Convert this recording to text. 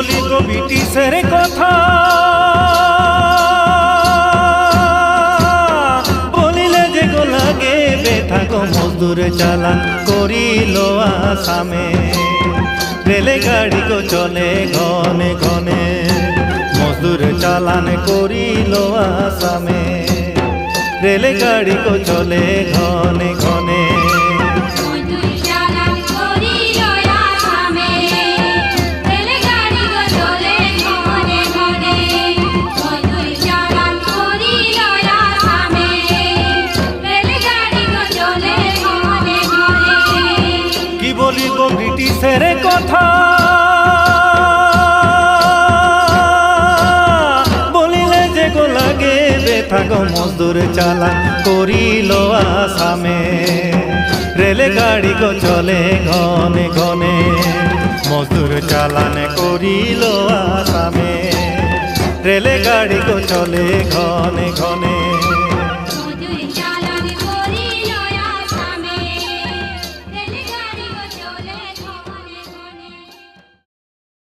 বলি গো ব্রিটিশের কথা। বলিলে যে গো লাগে বেথা গো মজদুর চালান করিল আসামে। রেলে গাড়ি গো চলে ঘনে ঘনে, মজদুর চালান করিল আসামে। রেলে গাড়ি গো চলে ঘনে ঘনে বলি গো ব্রিটিশের কথা। বলিলে যে গো লাগে মজদুর চালান করিল আসামে। রেলে গাড়ি গো চলে ঘনে ঘনে, মজদুর চালান করিল আসামে। রেলে গাড়ি গো চলে ঘনে ঘনে